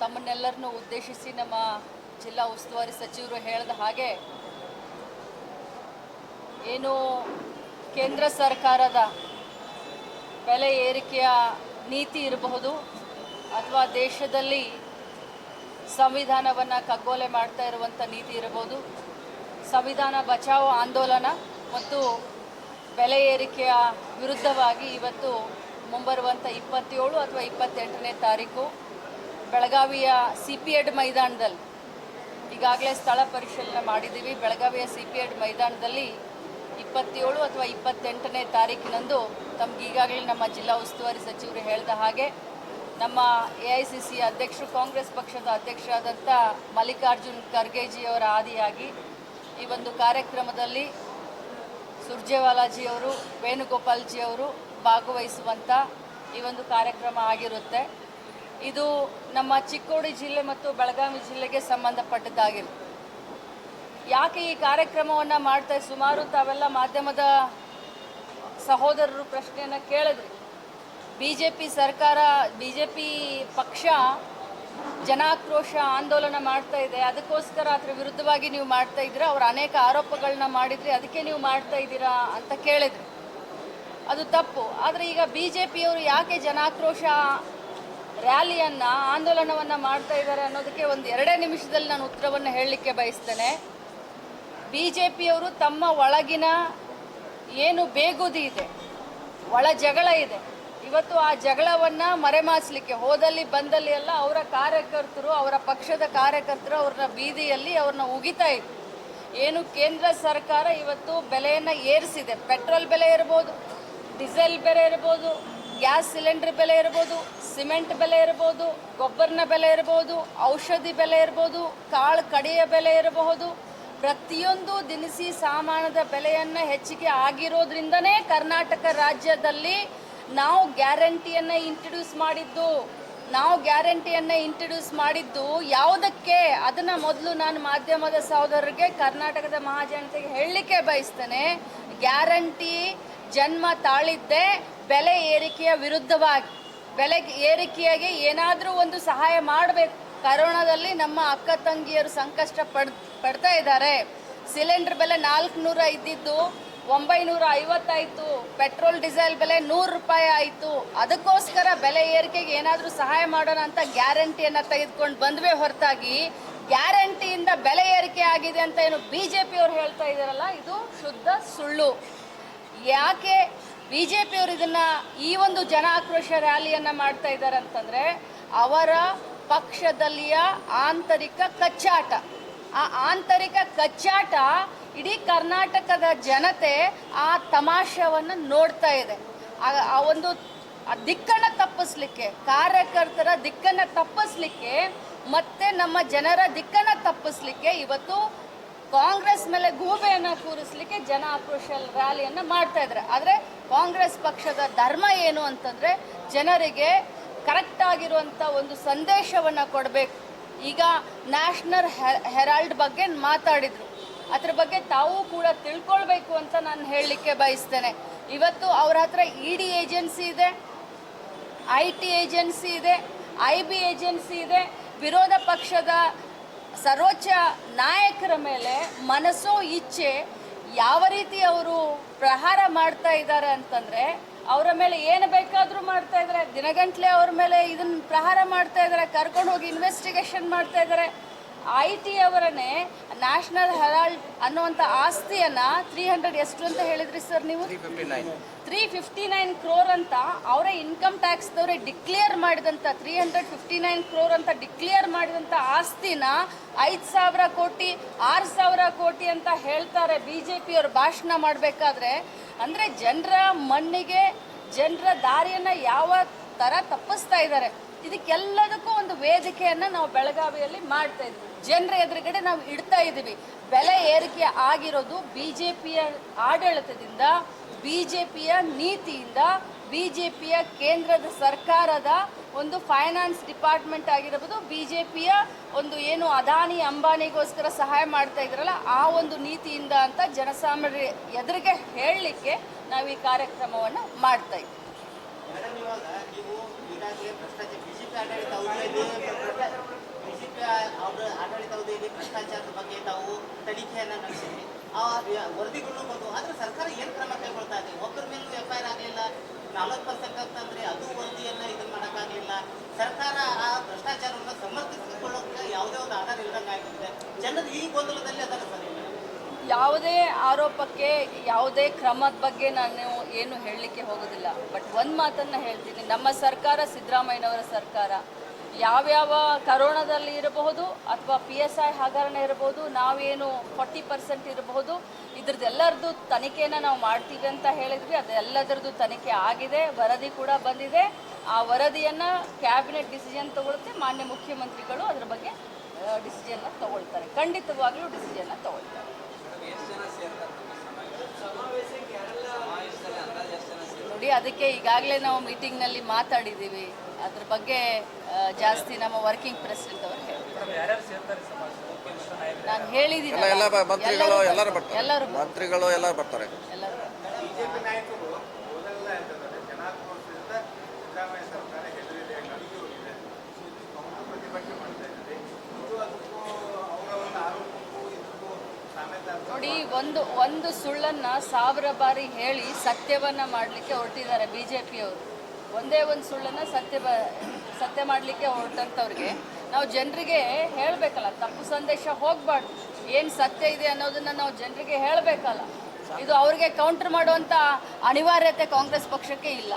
ತಮ್ಮನ್ನೆಲ್ಲರನ್ನೂ ಉದ್ದೇಶಿಸಿ ನಮ್ಮ ಜಿಲ್ಲಾ ಉಸ್ತುವಾರಿ ಸಚಿವರು ಹೇಳಿದ ಹಾಗೆ ಏನು ಕೇಂದ್ರ ಸರ್ಕಾರದ ಬೆಲೆ ಏರಿಕೆಯ ನೀತಿ ಇರಬಹುದು ಅಥವಾ ದೇಶದಲ್ಲಿ ಸಂವಿಧಾನವನ್ನು ಕಗ್ಗೊಲೆ ಮಾಡ್ತಾ ಇರುವಂಥ ನೀತಿ ಇರಬಹುದು. ಸಂವಿಧಾನ ಬಚಾವೋ ಆಂದೋಲನ ಮತ್ತು ಬೆಲೆ ಏರಿಕೆಯ ವಿರುದ್ಧವಾಗಿ ಇವತ್ತು ಮುಂಬರುವಂಥ ಇಪ್ಪತ್ತೇಳು ಅಥವಾ ಇಪ್ಪತ್ತೆಂಟನೇ ತಾರೀಕು ಬೆಳಗಾವಿಯ ಸಿ ಪಿ ಎಡ್ ಮೈದಾನದಲ್ಲಿ ಈಗಾಗಲೇ ಸ್ಥಳ ಪರಿಶೀಲನೆ ಮಾಡಿದ್ದೀವಿ. ಬೆಳಗಾವಿಯ ಸಿ ಪಿ ಎಡ್ ಮೈದಾನದಲ್ಲಿ ಇಪ್ಪತ್ತೇಳು ಅಥವಾ ಇಪ್ಪತ್ತೆಂಟನೇ ತಾರೀಕಿನಂದು ತಮ್ಗೆ ಈಗಾಗಲೇ ನಮ್ಮ ಜಿಲ್ಲಾ ಉಸ್ತುವಾರಿ ಸಚಿವರು ಹೇಳಿದ ಹಾಗೆ ನಮ್ಮ ಎ ಐ ಸಿ ಸಿ ಅಧ್ಯಕ್ಷರು, ಕಾಂಗ್ರೆಸ್ ಪಕ್ಷದ ಅಧ್ಯಕ್ಷರಾದಂಥ ಮಲ್ಲಿಕಾರ್ಜುನ್ ಖರ್ಗೆಜಿಯವರ ಆದಿಯಾಗಿ ಈ ಒಂದು ಕಾರ್ಯಕ್ರಮದಲ್ಲಿ ಸುರ್ಜೇವಾಲಾಜಿಯವರು, ವೇಣುಗೋಪಾಲ್ಜಿಯವರು ಭಾಗವಹಿಸುವಂಥ ಈ ಒಂದು ಕಾರ್ಯಕ್ರಮ ಆಗಿರುತ್ತೆ. ಇದು ನಮ್ಮ ಚಿಕ್ಕೋಡಿ ಜಿಲ್ಲೆ ಮತ್ತು ಬೆಳಗಾವಿ ಜಿಲ್ಲೆಗೆ ಸಂಬಂಧಪಟ್ಟದ್ದಾಗಿರುತ್ತೆ ಯಾಕೆ ಈ ಕಾರ್ಯಕ್ರಮವನ್ನು ಮಾಡ್ತಾ ಸುಮಾರು ತಾವೆಲ್ಲ ಮಾಧ್ಯಮದ ಸಹೋದರರು ಪ್ರಶ್ನೆಯನ್ನು ಕೇಳಿದ್ರಿ. ಬಿ ಜೆ ಪಿ ಸರ್ಕಾರ ಬಿ ಜೆ ಪಿ ಪಕ್ಷ ಜನಾಕ್ರೋಶ ಆಂದೋಲನ ಮಾಡ್ತಾ ಇದೆ. ಅದಕ್ಕೋಸ್ಕರ ಅದರ ವಿರುದ್ಧವಾಗಿ ನೀವು ಮಾಡ್ತಾ ಇದ್ದೀರಾ? ಅವರು ಅನೇಕ ಆರೋಪಗಳನ್ನ ಮಾಡಿದ್ರಿ ಅದಕ್ಕೆ ನೀವು ಮಾಡ್ತಾ ಇದ್ದೀರಾ ಅಂತ ಕೇಳಿದ್ರು. ಅದು ತಪ್ಪು. ಆದರೆ ಈಗ ಬಿ ಜೆ ಪಿಯವರು ಯಾಕೆ ಜನಾಕ್ರೋಶ ರ್ಯಾಲಿಯನ್ನು, ಆಂದೋಲನವನ್ನು ಮಾಡ್ತಾ ಇದ್ದಾರೆ ಅನ್ನೋದಕ್ಕೆ ಒಂದು ಎರಡೇ ನಿಮಿಷದಲ್ಲಿ ನಾನು ಉತ್ತರವನ್ನು ಹೇಳಲಿಕ್ಕೆ ಬಯಸ್ತೇನೆ. ಬಿ ಜೆ ಪಿಯವರು ತಮ್ಮ ಒಳಗಿನ ಏನು ಬೇಗುದಿ ಇದೆ, ಒಳ ಜಗಳ ಇದೆ, ಇವತ್ತು ಆ ಜಗಳವನ್ನು ಮರೆಮಾಚಲಿಕ್ಕೆ ಹೋದಲ್ಲಿ ಬಂದಲ್ಲಿ ಎಲ್ಲ ಅವರ ಕಾರ್ಯಕರ್ತರು, ಅವರ ಪಕ್ಷದ ಕಾರ್ಯಕರ್ತರು ಅವ್ರನ್ನ ಬೀದಿಯಲ್ಲಿ ಅವ್ರನ್ನ ಉಗಿತಾ ಇದ್ರು. ಏನು ಕೇಂದ್ರ ಸರ್ಕಾರ ಇವತ್ತು ಬೆಲೆಯನ್ನು ಏರಿಸಿದೆ. ಪೆಟ್ರೋಲ್ ಬೆಲೆ ಇರ್ಬೋದು, ಡೀಸೆಲ್ ಬೆಲೆ ಇರ್ಬೋದು ಗ್ಯಾಸ್ ಸಿಲಿಂಡರ್ ಬೆಲೆ ಇರ್ಬೋದು, ಸಿಮೆಂಟ್ ಬೆಲೆ ಇರ್ಬೋದು, ಗೊಬ್ಬರನ ಬೆಲೆ ಇರ್ಬೋದು, ಔಷಧಿ ಬೆಲೆ ಇರ್ಬೋದು, ಕಾಳು ಕಡೆಯ ಬೆಲೆ ಇರಬಹುದು. ಪ್ರತಿಯೊಂದು ದಿನಸಿ ಸಾಮಾನದ ಬೆಲೆಯನ್ನು ಹೆಚ್ಚಿಗೆ ಆಗಿರೋದ್ರಿಂದನೇ ಕರ್ನಾಟಕ ರಾಜ್ಯದಲ್ಲಿ ನಾವು ಗ್ಯಾರಂಟಿಯನ್ನು ಇಂಟ್ರಡ್ಯೂಸ್ ಮಾಡಿದ್ದು. ನಾವು ಗ್ಯಾರಂಟಿಯನ್ನು ಇಂಟ್ರಡ್ಯೂಸ್ ಮಾಡಿದ್ದು ಯಾವುದಕ್ಕೆ? ಅದನ್ನು ಮೊದಲು ನಾನು ಮಾಧ್ಯಮದ ಸಹೋದರರಿಗೆ, ಕರ್ನಾಟಕದ ಮಹಾಜನತೆಗೆ ಹೇಳಲಿಕ್ಕೆ ಬಯಸ್ತೇನೆ. ಗ್ಯಾರಂಟಿ ಜನ್ಮ ತಾಳಿದ್ದೆ ಬೆಲೆ ಏರಿಕೆಯ ವಿರುದ್ಧವಾಗಿ, ಬೆಲೆ ಏರಿಕೆಯಾಗಿ ಏನಾದರೂ ಒಂದು ಸಹಾಯ ಮಾಡಬೇಕು. ಕರೋನಾದಲ್ಲಿ ನಮ್ಮ ಅಕ್ಕ ತಂಗಿಯರು ಸಂಕಷ್ಟ ಪಡ್, ಪಡ್ತಾ ಇದ್ದಾರೆ. ಸಿಲಿಂಡರ್ ಬೆಲೆ ನಾಲ್ಕುನೂರ ಇದ್ದಿದ್ದು ಒಂಬೈನೂರ ಐವತ್ತಾಯಿತು ಪೆಟ್ರೋಲ್, ಡೀಸೆಲ್ ಬೆಲೆ ನೂರು ರೂಪಾಯಿ ಆಯಿತು. ಅದಕ್ಕೋಸ್ಕರ ಬೆಲೆ ಏರಿಕೆಗೆ ಏನಾದರೂ ಸಹಾಯ ಮಾಡೋಣ ಅಂತ ಗ್ಯಾರಂಟಿಯನ್ನು ತೆಗೆದುಕೊಂಡು ಬಂದ್ವೇ ಹೊರತಾಗಿ, ಗ್ಯಾರಂಟಿಯಿಂದ ಬೆಲೆ ಏರಿಕೆ ಆಗಿದೆ ಅಂತ ಏನು ಬಿ ಜೆ ಪಿಯವರು ಹೇಳ್ತಾ ಇದ್ದಾರಲ್ಲ, ಇದು ಶುದ್ಧ ಸುಳ್ಳು. ಯಾಕೆ ಬಿ ಜೆ ಪಿಯವರು ಇದನ್ನ ಈ ಒಂದು ಜನ ಆಕ್ರೋಶ ರ್ಯಾಲಿಯನ್ನು ಮಾಡ್ತಾ ಇದ್ದಾರೆ ಅಂತಂದರೆ ಅವರ ಪಕ್ಷದಲ್ಲಿಯ ಆಂತರಿಕ ಕಚ್ಚಾಟ. ಆ ಆಂತರಿಕ ಕಚ್ಚಾಟ ಇಡೀ ಕರ್ನಾಟಕದ ಜನತೆ ಆ ತಮಾಷವನ್ನು ನೋಡ್ತಾ ಇದೆ. ಆ- ಒಂದು ದಿಕ್ಕನ್ನು ತಪ್ಪಿಸ್ಲಿಕ್ಕೆ, ಕಾರ್ಯಕರ್ತರ ದಿಕ್ಕನ್ನು ತಪ್ಪಿಸ್ಲಿಕ್ಕೆ, ಮತ್ತೆ ನಮ್ಮ ಜನರ ದಿಕ್ಕನ್ನು ತಪ್ಪಿಸ್ಲಿಕ್ಕೆ ಇವತ್ತು ಕಾಂಗ್ರೆಸ್ ಮೇಲೆ ಗೂಬೆಯನ್ನು ಕೂರಿಸ್ಲಿಕ್ಕೆ ಜನ ಆಕ್ರೋಶ ರ್ಯಾಲಿಯನ್ನು ಮಾಡ್ತಾ ಇದ್ದಾರೆ. ಆದರೆ ಕಾಂಗ್ರೆಸ್ ಪಕ್ಷದ ಧರ್ಮ ಏನು ಅಂತಂದರೆ ಜನರಿಗೆ ಕರೆಕ್ಟ್ ಆಗಿರುವಂಥ ಒಂದು ಸಂದೇಶವನ್ನು ಕೊಡಬೇಕು. ಈಗ ನ್ಯಾಷನಲ್ ಹೆರಾಲ್ಡ್ ಬಗ್ಗೆ ಮಾತಾಡಿದರು. ಅದ್ರ ಬಗ್ಗೆ ತಾವು ಕೂಡ ತಿಳ್ಕೊಳ್ಬೇಕು ಅಂತ ನಾನು ಹೇಳಲಿಕ್ಕೆ ಬಯಸ್ತೇನೆ. ಇವತ್ತು ಅವ್ರ ಹತ್ರ ಇ ಡಿ ಏಜೆನ್ಸಿ ಇದೆ ಐ ಟಿ ಏಜೆನ್ಸಿ ಇದೆ ಐ ಬಿ ಏಜೆನ್ಸಿ ಇದೆ, ವಿರೋಧ ಪಕ್ಷದ ಸರ್ವೋಚ್ಚ ನಾಯಕರ ಮೇಲೆ ಮನಸ್ಸೋ ಇಚ್ಛೆ ಯಾವ ರೀತಿ ಅವರು ಪ್ರಹಾರ ಮಾಡ್ತಾ ಇದ್ದಾರೆ ಅಂತಂದರೆ ಅವರ ಮೇಲೆ ಏನು ಬೇಕಾದರೂ ಮಾಡ್ತಾ ಇದ್ದಾರೆ. ದಿನಗಂಟ್ಲೆ ಅವ್ರ ಮೇಲೆ ಇದನ್ನು ಪ್ರಹಾರ ಮಾಡ್ತಾ ಇದ್ದಾರೆ. ಕರ್ಕೊಂಡು ಹೋಗಿ ಇನ್ವೆಸ್ಟಿಗೇಷನ್ ಮಾಡ್ತಾ ಇದ್ದಾರೆ. ಐ ಟಿ ಅವರನ್ನೇ ನ್ಯಾಷನಲ್ ಹೆರಾಲ್ಡ್ ಅನ್ನುವಂಥ ಆಸ್ತಿಯನ್ನು ತ್ರೀ ಹಂಡ್ರೆಡ್ ಎಷ್ಟು ಅಂತ ಹೇಳಿದ್ರಿ ಸರ್ ನೀವು? ತ್ರೀ ಫಿಫ್ಟಿ ನೈನ್ ಕ್ರೋರ್ ಅಂತ ಅವರೇ ಇನ್ಕಮ್ ಟ್ಯಾಕ್ಸ್ದವರೇ ಡಿಕ್ಲೇರ್ ಮಾಡಿದಂಥ three hundred fifty nine crore ಅಂತ ಡಿಕ್ಲೇರ್ ಮಾಡಿದಂಥ ಆಸ್ತಿನ ಐದು ಸಾವಿರ ಕೋಟಿ ಆರು ಸಾವಿರ ಕೋಟಿ ಅಂತ ಹೇಳ್ತಾರೆ ಬಿ ಜೆ ಪಿಯವರು ಭಾಷಣ ಮಾಡಬೇಕಾದ್ರೆ. ಅಂದರೆ ಜನರ ಮಣ್ಣಿಗೆ ಜನರ ದಾರಿಯನ್ನು ಯಾವ ಥರ ತಪ್ಪಿಸ್ತಾ ಇದ್ದಾರೆ. ಇದಕ್ಕೆಲ್ಲದಕ್ಕೂ ಒಂದು ವೇದಿಕೆಯನ್ನು ನಾವು ಬೆಳಗಾವಿಯಲ್ಲಿ ಮಾಡ್ತಾ ಇದ್ವಿ. ಜನರ ಎದುರುಗಡೆ ನಾವು ಇಡ್ತಾ ಇದ್ದೀವಿ. ಬೆಲೆ ಏರಿಕೆ ಆಗಿರೋದು ಬಿ ಜೆ ಪಿಯ ಆಡಳಿತದಿಂದ ಬಿ ಜೆ ಪಿಯ ನೀತಿಯಿಂದ ಬಿ ಜೆ ಪಿಯ ಕೇಂದ್ರದ ಸರ್ಕಾರದ ಒಂದು ಫೈನಾನ್ಸ್ ಡಿಪಾರ್ಟ್ಮೆಂಟ್ ಆಗಿರಬಹುದು ಬಿ ಜೆ ಪಿಯ ಒಂದು ಏನು ಅದಾನಿ ಅಂಬಾನಿಗೋಸ್ಕರ ಸಹಾಯ ಮಾಡ್ತಾ ಇದ್ರಲ್ಲ, ಆ ಒಂದು ನೀತಿಯಿಂದ ಅಂತ ಜನಸಾಮಾನ್ಯರ ಎದುರಿಗೆ ಹೇಳಲಿಕ್ಕೆ ನಾವು ಈ ಕಾರ್ಯಕ್ರಮವನ್ನು ಮಾಡ್ತಾ ಇದ್ದೀವಿ. ಭ್ರಷ್ಟಾಚಾರದ ಬಗ್ಗೆ ತಾವು ತನಿಖೆಯನ್ನ ನಡೆಸಿದ್ರಿ. ಆ ವರದಿಗಳು ಬಂದು ಆದ್ರೆ ಸರ್ಕಾರ ಏನ್ ಕ್ರಮ ಕೈಗೊಳ್ತಾ ಇದೆ? ಒಬ್ಬರ ಮೇಲೂ ಎಫ್ ಐ ಆರ್ ಆಗಲಿಲ್ಲ. ನಾಲ್ಕು ಪರ್ಸೆಂಟ್ ಅಂತಂದ್ರೆ ಅದು ವರದಿಯನ್ನ ಇದನ್ನ ಮಾಡೋಕ್ಕಾಗಲಿಲ್ಲ. ಸರ್ಕಾರ ಆ ಭ್ರಷ್ಟಾಚಾರವನ್ನು ಸಮರ್ಥಿಸಿಕೊಳ್ಳೋಕೆ ಯಾವುದೇ ಒಂದು ಆಧಾರ ಇಲ್ಲದಂಗೆ ಆಗಿದೆ. ಜನರು ಈ ಗೊಂದಲದಲ್ಲಿ ಅದರ ಸರಿ ಯಾವುದೇ ಆರೋಪಕ್ಕೆ ಯಾವುದೇ ಕ್ರಮದ ಬಗ್ಗೆ ನಾನು ಏನು ಹೇಳಲಿಕ್ಕೆ ಹೋಗೋದಿಲ್ಲ. ಬಟ್ ಒಂದು ಮಾತನ್ನು ಹೇಳ್ತೀನಿ. ನಮ್ಮ ಸರ್ಕಾರ ಸಿದ್ದರಾಮಯ್ಯನವರ ಸರ್ಕಾರ. ಯಾವ್ಯಾವ ಕರೋನಾದಲ್ಲಿ ಇರಬಹುದು ಅಥವಾ ಪಿ ಎಸ್ ಐ ಹಗರಣ ಇರಬಹುದು ನಾವೇನು ಫಾರ್ಟಿ ಪರ್ಸೆಂಟ್ ಇರಬಹುದು ಇದ್ರದ್ದೆಲ್ಲರದ್ದು ತನಿಖೆನ ನಾವು ಮಾಡ್ತೀವಿ ಅಂತ ಹೇಳಿದ್ವಿ. ಅದೆಲ್ಲದರದ್ದು ತನಿಖೆ ಆಗಿದೆ ವರದಿ ಕೂಡ ಬಂದಿದೆ. ಆ ವರದಿಯನ್ನು ಕ್ಯಾಬಿನೆಟ್ ಡಿಸಿಷನ್ ತಗೊಳುತ್ತೆ ಮಾನ್ಯ ಮುಖ್ಯಮಂತ್ರಿಗಳು ಅದ್ರ ಬಗ್ಗೆ ಡಿಸಿಷನ್ನ ತಗೊಳ್ತಾರೆ. ಖಂಡಿತವಾಗ್ಲೂ ಡಿಸಿಷನ್ನ ತಗೊಳ್ತಾರೆ. ನೋಡಿ ಅದಕ್ಕೆ ಈಗಾಗಲೇ ನಾವು ಮೀಟಿಂಗ್ನಲ್ಲಿ ಮಾತಾಡಿದ್ದೀವಿ. ಅದ್ರ ಬಗ್ಗೆ ಜಾಸ್ತಿ ನಮ್ಮ ವರ್ಕಿಂಗ್ ಪ್ರೆಸಿಡೆಂಟ್ ಅವರು ನಾನು ಹೇಳಿದ್ದೀನಿ ಎಲ್ಲ ಮಂತ್ರಿಗಳು ಎಲ್ಲರೂ ಬರ್ತಾರೆ. ಎಲ್ಲರೂ ಮಂತ್ರಿಗಳು ಎಲ್ಲರೂ ಬರ್ತಾರೆ. ಎಲ್ಲರೂ ನೋಡಿ ಒಂದು ಒಂದು ಸುಳ್ಳನ್ನ ಸಾವಿರ ಬಾರಿ ಹೇಳಿ ಸತ್ಯವನ್ನ ಮಾಡಲಿಕ್ಕೆ ಹೊರಟಿದ್ದಾರೆ ಬಿ ಜೆ ಪಿಯವರು ಒಂದೇ ಒಂದು ಸುಳ್ಳನ್ನ ಸತ್ಯ ಬ, ಸತ್ಯ ಮಾಡಲಿಕ್ಕೆ ಹೊರಟಂಥವ್ರಿಗೆ ನಾವು ಜನರಿಗೆ ಹೇಳಬೇಕಲ್ಲ, ತಪ್ಪು ಸಂದೇಶ ಹೋಗಬಾರ್ದು. ಏನು ಸತ್ಯ ಇದೆ ಅನ್ನೋದನ್ನ ನಾವು ಜನರಿಗೆ ಹೇಳಬೇಕಲ್ಲ. ಇದು ಅವ್ರಿಗೆ ಕೌಂಟರ್ ಮಾಡುವಂಥ ಅನಿವಾರ್ಯತೆ ಕಾಂಗ್ರೆಸ್ ಪಕ್ಷಕ್ಕೆ ಇಲ್ಲ.